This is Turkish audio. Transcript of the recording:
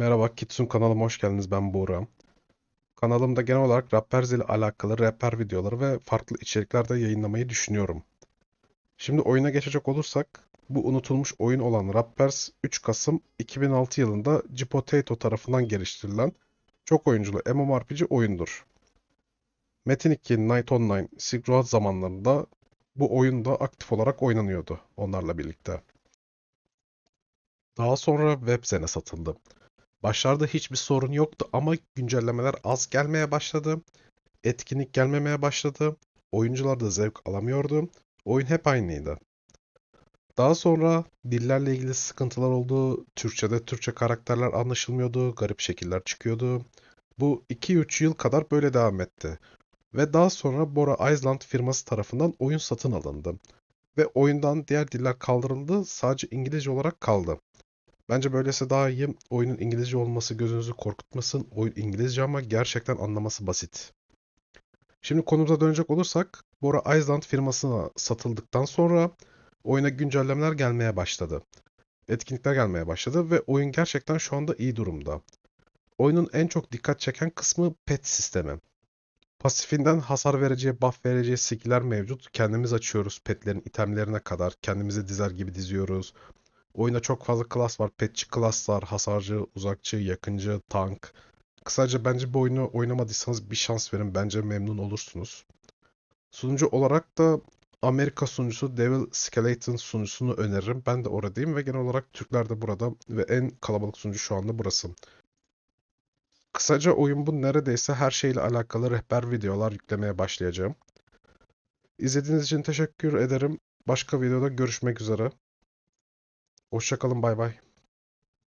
Merhaba, Kitsun kanalıma hoş geldiniz. Ben Buğra. Kanalımda genel olarak Rapperz ile alakalı rapper videoları ve farklı içerikler de yayınlamayı düşünüyorum. Şimdi oyuna geçecek olursak, bu unutulmuş oyun olan Rappers 3 Kasım 2006 yılında G-Potato tarafından geliştirilen çok oyunculu MMORPG oyundur. Metin 2, Night Online, Silk Road zamanlarında bu oyun da aktif olarak oynanıyordu onlarla birlikte. Daha sonra Webzen'e satıldı. Başlarda hiçbir sorun yoktu ama güncellemeler az gelmeye başladı. Etkinlik gelmemeye başladı. Oyuncular da zevk alamıyordu. Oyun hep aynıydı. Daha sonra dillerle ilgili sıkıntılar oldu. Türkçe'de Türkçe karakterler anlaşılmıyordu. Garip şekiller çıkıyordu. Bu 2-3 yıl kadar böyle devam etti. Ve daha sonra Bora Island firması tarafından oyun satın alındı. Ve oyundan diğer diller kaldırıldı. Sadece İngilizce olarak kaldı. Bence böylesi daha iyi. Oyunun İngilizce olması gözünüzü korkutmasın. Oyun İngilizce ama gerçekten anlaması basit. Şimdi konumuza dönecek olursak, Bora Island firmasına satıldıktan sonra oyuna güncellemeler gelmeye başladı. Etkinlikler gelmeye başladı ve oyun gerçekten şu anda iyi durumda. Oyunun en çok dikkat çeken kısmı pet sistemi. Pasifinden hasar vereceği, buff vereceği skill'ler mevcut. Kendimiz açıyoruz petlerin itemlerine kadar. Kendimizi dizer gibi diziyoruz. Oyunda çok fazla klas var. Petçi klaslar, hasarcı, uzakçı, yakıncı, tank. Kısaca bence bu oyunu oynamadıysanız bir şans verin. Bence memnun olursunuz. Sunucu olarak da Amerika sunucusu Devil Skeleton sunucusunu öneririm. Ben de oradayım ve genel olarak Türkler de burada ve en kalabalık sunucu şu anda burası. Kısaca oyun bu neredeyse her şeyle alakalı rehber videolar yüklemeye başlayacağım. İzlediğiniz için teşekkür ederim. Başka videoda görüşmek üzere. Hoşçakalın bay bay.